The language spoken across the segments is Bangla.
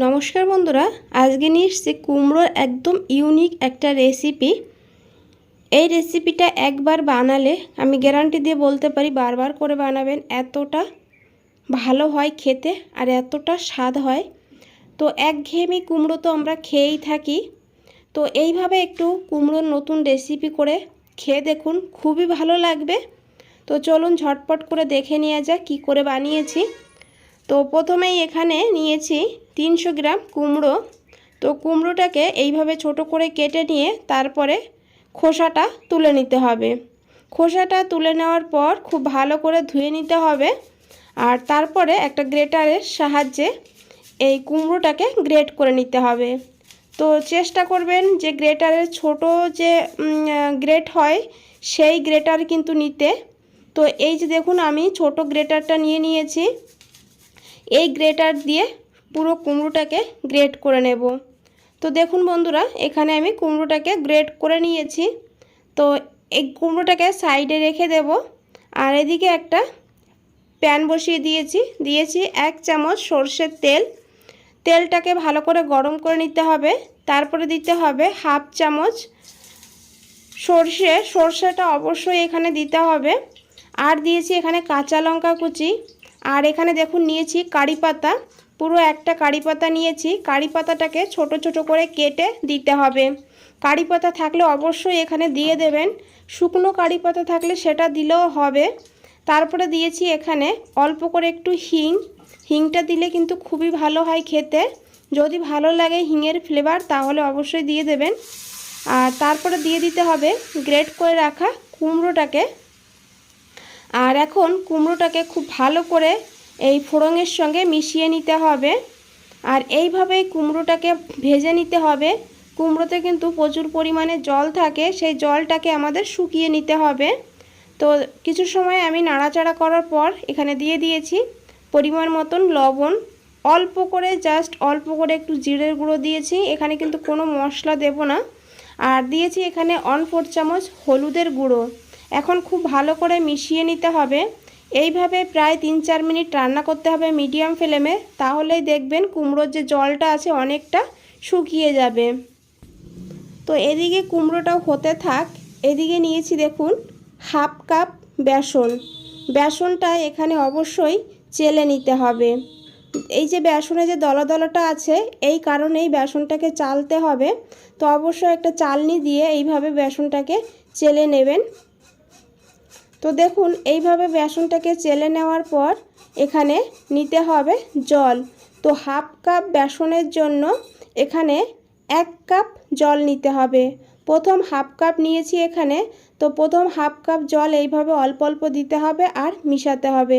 নমস্কার বন্ধুরা, আজকে নিয়ে এসছি কুমড়োর একদম ইউনিক একটা রেসিপি এই রেসিপিটা একবার বানালে, আমি গ্যারান্টি দিয়ে বলতে পারি, বারবার করে বানাবেন, এতটা ভালো হয় খেতে আর এতটা স্বাদ হয়। তো একঘেয়েমি কুমড়ো তো আমরা খেয়েই থাকি। তো এইভাবে একটু কুমড়োর নতুন রেসিপি করে খেয়ে দেখুন, খুবই ভালো লাগবে। তো চলুন ঝটপট করে দেখে নেওয়া যাক, কী করে বানিয়েছি। তো প্রথমেই এখানে নিয়েছি তিনশো গ্রাম কুমড়ো। তো কুমড়োটাকে এইভাবে ছোট করে কেটে নিয়ে তারপরে খোসাটা তুলে নিতে হবে। খোসাটা তুলে নেওয়ার পর খুব ভালো করে ধুয়ে নিতে হবে আর তারপরে একটা গ্রেটারের সাহায্যে এই কুমড়োটাকে গ্রেট করে নিতে হবে। তো চেষ্টা করবেন যে গ্রেটারের ছোট যে গ্রেট হয় সেই গ্রেটার কিন্তু নিতে। তো এই যে দেখুন আমি ছোট গ্রেটারটা নিয়ে নিয়েছি। এই গ্রেটার দিয়ে পুরো কুমড়োটাকে গ্রেট করে নেব। তো দেখুন বন্ধুরা, এখানে আমি কুমড়োটাকে গ্রেট করে নিয়েছি। তো এই কুমড়োটাকে সাইডে রেখে দেব। আর এদিকে একটা প্যান বসিয়ে দিয়েছি। দিয়েছি এক চামচ সর্ষের তেল। তেলটাকে ভালো করে গরম করে নিতে হবে। তারপরে দিতে হবে হাফ চামচ সর্ষে। সর্ষেটা অবশ্যই এখানে দিতে হবে। আর দিয়েছি এখানে কাঁচা লঙ্কা কুচি। আর এখানে দেখুন নিয়েছি কারি পাতা। পুরো একটা কারি পাতা নিয়েছি। কারি পাতাটাকে ছোট ছোট করে কেটে দিতে হবে। কারি পাতা থাকলে অবশ্যই এখানে দিয়ে দেবেন। শুকনো কারি পাতা থাকলে সেটা দিলেও হবে। তারপরে দিয়েছি এখানে অল্প করে একটু হিং। হিংটা দিলে কিন্তু খুবই ভালো হয় খেতে। যদি ভালো লাগে হিঙের ফ্লেভার তাহলে অবশ্যই দিয়ে দেবেন। আর তারপরে দিয়ে দিতে হবে গ্রেট করে রাখা কুমড়োটাকে। আর এখন কুমড়োটাকে খুব ভালো করে এই ফোড়নের সঙ্গে মিশিয়ে নিতে হবে। আর এইভাবে কুমড়োটাকে ভেজে নিতে হবে। কুমড়োতে কিন্তু প্রচুর পরিমাণে জল থাকে, সেই জলটাকে আমাদের শুকিয়ে নিতে হবে। তো কিছু সময় আমি নাড়াচাড়া করার পর এখানে দিয়ে দিয়েছি পরিমাণ মতন লবণ। অল্প করে, জাস্ট অল্প করে একটু জিরের গুঁড়ো দিয়েছি, এখানে কিন্তু কোনো মশলা দেব না। আর দিয়েছি এখানে অন ফোর চামচ হলুদের গুঁড়ো। এখন খুব ভালো করে মিশিয়ে নিতে হবে। এইভাবে প্রায় তিন চার মিনিট রান্না করতে হবে মিডিয়াম ফ্লেমে, তাহলেই দেখবেন কুমড়োর যে জলটা আছে অনেকটা শুকিয়ে যাবে। তো এদিকে কুমড়োটাও হতে থাক, এদিকে নিয়েছি দেখুন হাফ কাপ বেসন। বেসনটা এখানে অবশ্যই চেলে নিতে হবে। এই যে বেসনে যে দলা দলাটা আছে, এই কারণেই বেসনটাকে চালতে হবে। তো অবশ্যই একটা চালনি দিয়ে এইভাবে বেসনটাকে চেলে নেবেন। তো দেখুন, এইভাবে বেসনটাকে চেলে নেওয়ার পর এখানে নিতে হবে জল। তো হাফ কাপ বেসনের জন্য এখানে এক কাপ জল নিতে হবে। প্রথম হাফ কাপ নিয়েছি এখানে, তো প্রথম হাফ কাপ জল এইভাবে অল্প অল্প দিতে হবে আর মিশাতে হবে।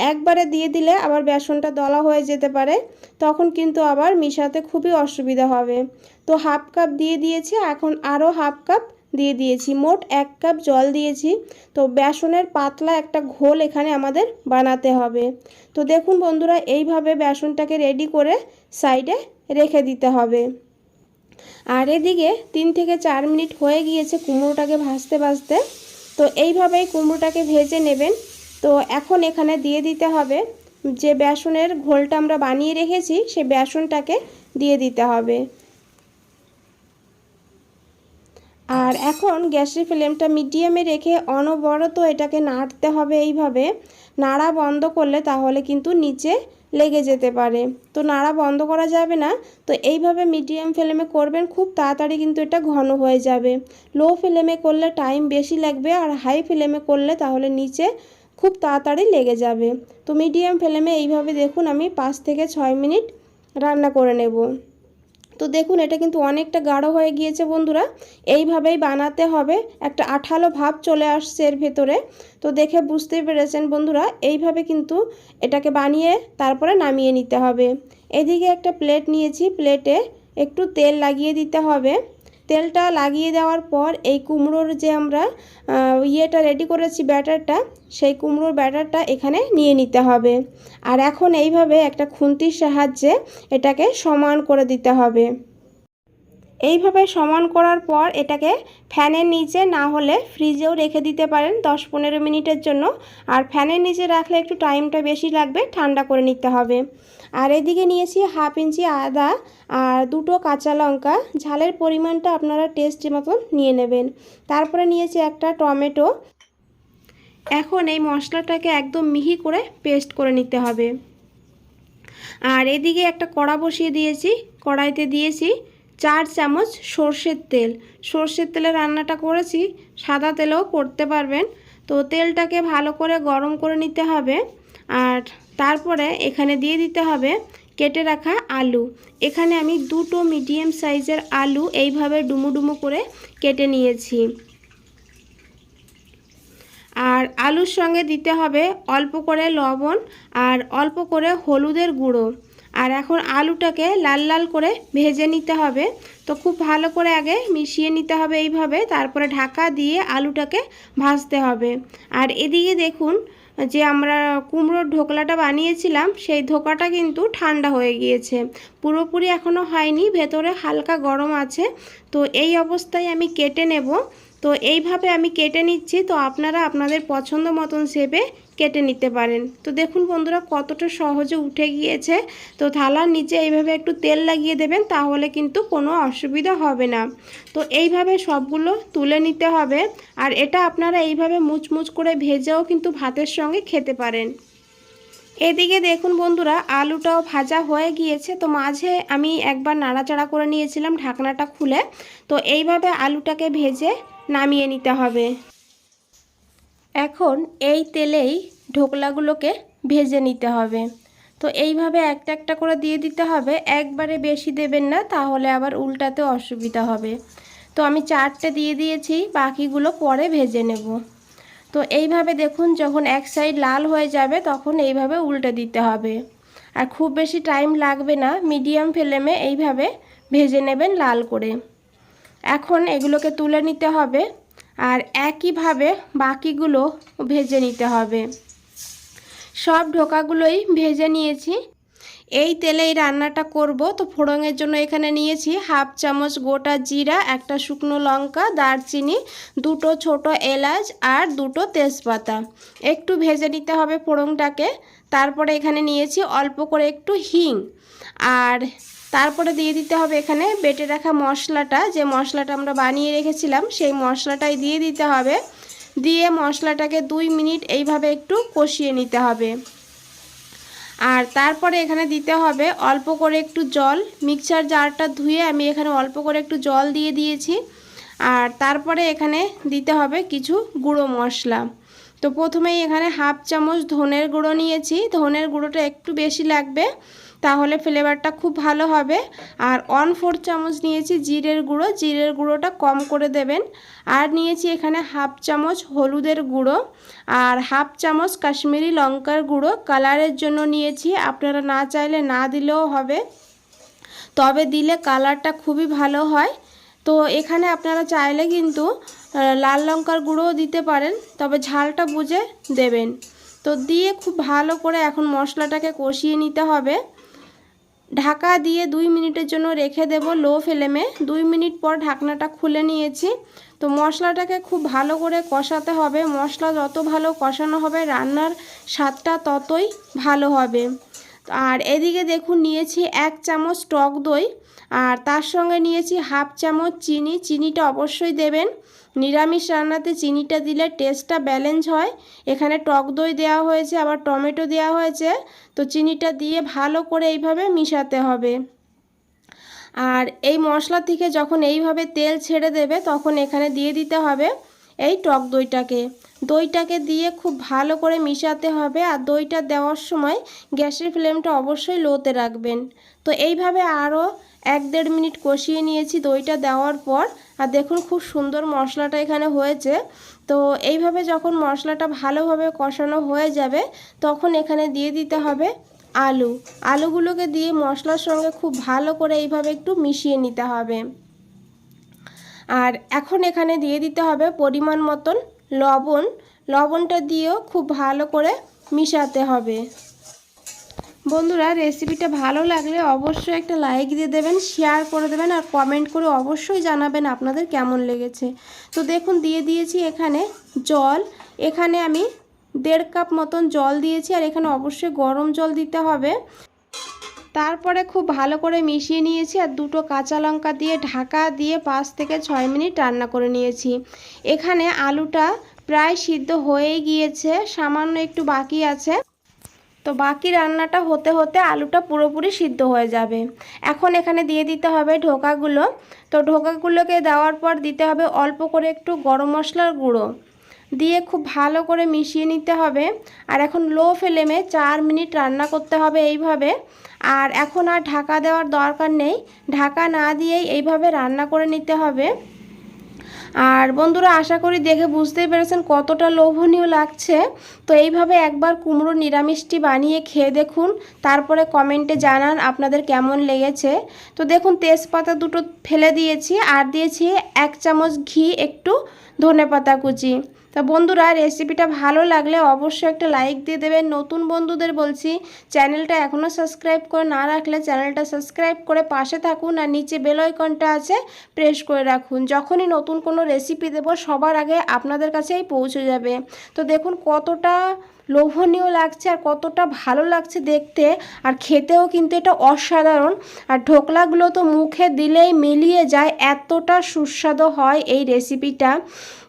একবারে দিয়ে দিলে আবার বেসনটা দলা হয়ে যেতে পারে, তখন কিন্তু আবার মিশাতে খুবই অসুবিধা হবে। তো হাফ কাপ দিয়ে দিয়েছি, এখন আরও হাফ কাপ দিয়ে দিয়েছি। মোট এক কাপ জল দিয়েছি। তো বেসনের পাতলা একটা ঘোল এখানে আমাদের বানাতে হবে। তো দেখুন বন্ধুরা, এইভাবে বেসনটাকে রেডি করে সাইডে রেখে দিতে হবে। আর এদিকে তিন থেকে চার মিনিট হয়ে গিয়েছে কুমড়োটাকে ভাজতে ভাজতে। তো এইভাবেই কুমড়োটাকে ভেজে নেবেন। তো এখন এখানে দিয়ে দিতে হবে যে বেসনের ঘোলটা আমরা বানিয়ে রেখেছি, সে বেসনটাকে দিয়ে দিতে হবে। আর এখন গ্যাসের ফ্লেমটা মিডিয়ামে রেখে অনবরত এটাকে নাড়তে হবে এইভাবে। নাড়া বন্ধ করলে তাহলে কিন্তু নিচে লেগে যেতে পারে। তো নাড়া বন্ধ করা যাবে না। তো এইভাবে মিডিয়াম ফ্লেমে করবেন, খুব তাড়াতাড়ি কিন্তু এটা ঘন হয়ে যাবে। লো ফ্লেমে করলে টাইম বেশি লাগবে আর হাই ফ্লেমে করলে তাহলে নিচে খুব তাড়াতাড়ি লেগে যাবে। তো মিডিয়াম ফ্লেমে এইভাবে দেখুন আমি পাঁচ থেকে ছয় মিনিট রান্না করে নেব। তো দেখুন, এটা কিন্তু অনেকটা গাঢ় হয়ে গিয়েছে বন্ধুরা। এইভাবেই বানাতে হবে। একটা আঠালো ভাব চলে আসছে এর ভেতরে। তো দেখে বুঝতে পেরেছেন বন্ধুরা, এইভাবে কিন্তু এটাকে বানিয়ে তারপরে নামিয়ে নিতে হবে। এদিকে একটা প্লেট নিয়েছি। প্লেটে একটু তেল লাগিয়ে দিতে হবে। তেলটা লাগিয়ে দেওয়ার পর এই কুমড়োর যে আমরা ইয়েটা রেডি করেছি ব্যাটারটা, সেই কুমড়োর ব্যাটারটা এখানে নিয়ে নিতে হবে। আর এখন এইভাবে একটা খুন্তির সাহায্যে এটাকে সমান করে দিতে হবে। এইভাবে সমান করার পর এটাকে ফ্যানের নিচে না হলে ফ্রিজেও রেখে দিতে পারেন দশ পনেরো মিনিটের জন্য। আর ফ্যানের নিচে রাখলে একটু টাইমটা বেশি লাগবে, ঠান্ডা করে নিতে হবে। আর এদিকে নিয়েছি হাফ ইঞ্চি আদা আর দুটো কাঁচা লঙ্কা। ঝালের পরিমাণটা আপনারা টেস্ট মতন নিয়ে নেবেন। তারপরে নিয়েছি একটা টমেটো। এখন এই মশলাটাকে একদম মিহি করে পেস্ট করে নিতে হবে। আর এদিকে একটা কড়া বসিয়ে দিয়েছি। কড়াইতে দিয়েছি চার চামচ সর্ষের তেল। সর্ষের তেলে রান্নাটা করেছি, সাদা তেলেও করতে পারবেন। তো তেলটাকে ভালো করে গরম করে নিতে হবে। আর তারপরে এখানে দিয়ে দিতে হবে কেটে রাখা আলু। এখানে আমি দুটো মিডিয়াম সাইজের আলু এইভাবে ডুমু ডুমু করে কেটে নিয়েছি। আর আলুর সঙ্গে দিতে হবে অল্প করে লবণ আর অল্প করে হলুদের গুঁড়ো। আর এখন আলুটাকে লাল লাল করে ভেজে নিতে হবে। তো খুব ভালো করে আগে মিশিয়ে নিতে হবে এইভাবে। তারপরে ঢাকা দিয়ে আলুটাকে ভাজতে হবে। আর এদিকে দেখুন যে আমরা কুমড়োর ঢোকলাটা বানিয়েছিলাম, সেই ধোকাটা কিন্তু ঠান্ডা হয়ে গিয়েছে। পুরোপুরি এখনও হয়নি, ভেতরে হালকা গরম আছে। তো এই অবস্থায় আমি কেটে নেব। তো এইভাবে আমি কেটে নিচ্ছি। তো আপনারা আপনাদের পছন্দ মতন শেপে কেটে নিতে পারেন। তো দেখুন বন্ধুরা কতটা সহজে উঠে গিয়েছে। তো থালার নিচে এইভাবে একটু তেল লাগিয়ে দেবেন তাহলে কিন্তু কোনো অসুবিধা হবে না। তো এইভাবে সবগুলো তুলে নিতে হবে। আর এটা আপনারা এইভাবে মুচমুচ করে ভেজেও কিন্তু ভাতের সঙ্গে খেতে পারেন। এদিকে দেখুন বন্ধুরা আলুটাও ভাজা হয়ে গিয়েছে। তো মাঝে আমি একবার নাড়াচাড়া করে নিয়েছিলাম ঢাকনাটা খুলে। তো এইভাবে আলুটাকে ভেজে নামিয়ে নিতে হবে। এখন এই তেলেই ঢোকলাগুলোকে ভেজে নিতে হবে। তো এইভাবে একটা একটা করে দিয়ে দিতে হবে। একবারে বেশি দেবেন না, তাহলে আবার উল্টাতে অসুবিধা হবে। তো আমি চারটে দিয়ে দিয়েছি, বাকিগুলো পরে ভেজে নেব। তো এইভাবে দেখুন, যখন এক সাইড লাল হয়ে যাবে, তখন এইভাবে উল্টে দিতে হবে। আর খুব বেশি টাইম লাগবে না, মিডিয়াম ফ্লেমে এইভাবে ভেজে নেবেন লাল করে। এখন এগুলোকে তুলে নিতে হবে আর একইভাবে বাকিগুলো ভেজে নিতে হবে। সব ঢোকাগুলোই ভেজে নিয়েছি। এই তেলে এই রান্নাটা করব। তো ফোড়নের জন্য এখানে নিয়েছি হাফ চামচ গোটা জিরা, একটা শুকনো লঙ্কা, দারচিনি, দুটো ছোট এলাচ আর দুটো তেজপাতা। একটু ভেজে নিতে হবে ফোড়নটাকে। তারপরে এখানে নিয়েছি অল্প করে একটু হিং। আর তারপরে দিয়ে দিতে হবে এখানে বেটে রাখা মশলাটা। যে মশলাটা আমরা বানিয়ে রেখেছিলাম, সেই মশলাটাই দিয়ে দিতে হবে। দিয়ে মশলাটাকে দুই মিনিট এইভাবে একটু কষিয়ে নিতে হবে। আর তারপরে এখানে দিতে হবে অল্প করে একটু জল। মিক্সার জারটা ধুয়ে আমি এখানে অল্প করে একটু জল দিয়ে দিয়েছি। আর তারপরে এখানে দিতে হবে কিছু গুঁড়ো মশলা। তো প্রথমেই এখানে হাফ চামচ ধনের গুঁড়ো নিয়েছি। ধনের গুঁড়োটা একটু বেশি লাগবে। তাহলে ফ্লেভারটা খুব ভালো হবে। আর ওয়ান ফোর চামচ নিয়েছি জিরের গুঁড়ো। জিরের গুঁড়োটা কম করে দেবেন। আর নিয়েছি এখানে হাফ চামচ হলুদের গুঁড়ো। আর হাফ চামচ কাশ্মীরি লঙ্কার গুঁড়ো। কালারের জন্য নিয়েছি। আপনারা না চাইলে না দিলেও হবে। তবে দিলে কালারটা খুবই ভালো হয়। তো এখানে আপনারা চাইলে কিন্তু লাল লঙ্কার গুঁড়োও দিতে পারেন। তবে ঝালটা বুঝে দেবেন। তো দিয়ে খুব ভালো করে এখন মশলাটাকে কষিয়ে নিতে হবে। ঢাকা দিয়ে দুই মিনিটের জন্য রেখে দেব লো ফ্লেমে। দুই মিনিট পর ঢাকনাটা খুলে নিয়েছি। তো মশলাটাকে খুব ভালো করে কষাতে হবে। মশলা যত ভালো কষানো হবে, রান্নার স্বাদটা ততই ভালো হবে। আর এদিকে দেখুন, নিয়েছি এক চামচ টক দই। আর তার সঙ্গে নিয়েছি হাফ চামচ চিনি। চিনিটা অবশ্যই দেবেন। নিরামিষ রান্নাতে চিনিটা দিলে টেস্টটা ব্যালেন্স হয়। এখানে টক দই দেওয়া হয়েছে, আবার টমেটো দেওয়া হয়েছে। তো চিনিটা দিয়ে ভালো করে এইভাবে মিশাতে হবে। আর এই মশলা থেকে যখন এইভাবে তেল ছেড়ে দেবে, তখন এখানে দিয়ে দিতে হবে এই টক দইটাকে। দইটাকে দিয়ে খুব ভালো করে মিশাতে হবে আর দইটা দেওয়ার সময় গ্যাসের ফ্লেমটা অবশ্যই লোতে রাখবেন। তো এইভাবে আরও এক দেড় মিনিট কষিয়ে নিয়েছি দইটা দেওয়ার পর। আর দেখুন খুব সুন্দর মশলাটা এখানে হয়েছে। তো এইভাবে যখন মশলাটা ভালোভাবে কষানো হয়ে যাবে, তখন এখানে দিয়ে দিতে হবে আলু। আলুগুলোকে দিয়ে মশলার সঙ্গে খুব ভালো করে এইভাবে একটু মিশিয়ে নিতে হবে। আর এখন এখানে দিয়ে দিতে হবে পরিমাণ মতন লবণ। লবণটা দিয়েও খুব ভালো করে মিশাতে হবে। বন্ধুরা রেসিপিটা ভালো লাগলে অবশ্যই একটা লাইক দিয়ে দেবেন শেয়ার করে দেবেন আর কমেন্ট করে অবশ্যই জানাবেন আপনাদের কেমন লেগেছে। তো দেখুন, দিয়ে দিয়েছি এখানে জল। এখানে আমি দেড় কাপ মতন জল দিয়েছি আর এখানে অবশ্যই গরম জল দিতে হবে। তারপরে খুব ভালো করে মিশিয়ে নিয়েছি আর দুটো কাঁচা লঙ্কা দিয়ে ঢাকা দিয়ে পাঁচ থেকে ছয় মিনিট রান্না করে নিয়েছি। এখানে আলুটা প্রায় সিদ্ধ হয়েই গিয়েছে, সামান্য একটু বাকি আছে। তো বাকি রান্নাটা হতে হতে আলুটা পুরোপুরি সিদ্ধ হয়ে যাবে। এখন এখানে দিয়ে দিতে হবে ঢোকাগুলো। তো ঢোকাগুলোকে দেওয়ার পর দিতে হবে অল্প করে একটু গরম মশলার গুঁড়ো। দিয়ে খুব ভালো করে মিশিয়ে নিতে হবে। আর এখন লো ফ্লেমে চার মিনিট রান্না করতে হবে এইভাবে। আর এখন আর ঢাকা দেওয়ার দরকার নেই। ঢাকা না দিয়েই এইভাবে রান্না করে নিতে হবে। আর বন্ধুরা, আশা করি দেখে বুঝতেই পেরেছেন কতটা লোভনীয় লাগছে। তো এইভাবে একবার কুমড়ো নিরামিষটি বানিয়ে খেয়ে দেখুন, তারপরে কমেন্টে জানান আপনাদের কেমন লেগেছে। তো দেখুন, তেজপাতা দুটো ফেলে দিয়েছি, আর দিয়েছি এক চামচ ঘি, একটু ধনে পাতা কুচি। তা বন্ধুরা রেসিপিটা ভালো লাগলে অবশ্যই একটা লাইক দিয়ে দেবেন। নতুন বন্ধুদের বলছি চ্যানেলটা এখনও সাবস্ক্রাইব করে না রাখলে চ্যানেলটা সাবস্ক্রাইব করে পাশে থাকুন আর নিচে বেল আইকনটা আছে প্রেস করে রাখুন। যখনই নতুন কোনো রেসিপি দেব, সবার আগে আপনাদের কাছেই পৌঁছে যাবে। তো দেখুন কতটা লোভনীয় লাগছে আর কতটা ভালো লাগছে দেখতে, আর খেতেও কিন্তু এটা অসাধারণ। আর ঢোকলাগুলো তো মুখে দিলেই মিলিয়ে যায়, এতটা সুস্বাদু হয় এই রেসিপিটা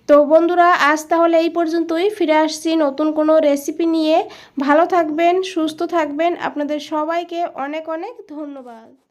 তো বন্ধুরা, আজ তাহলে এই পর্যন্তই। ফিরে আসছি নতুন কোনো রেসিপি নিয়ে। ভালো থাকবেন, সুস্থ থাকবেন। আপনাদের সবাইকে অনেক অনেক ধন্যবাদ।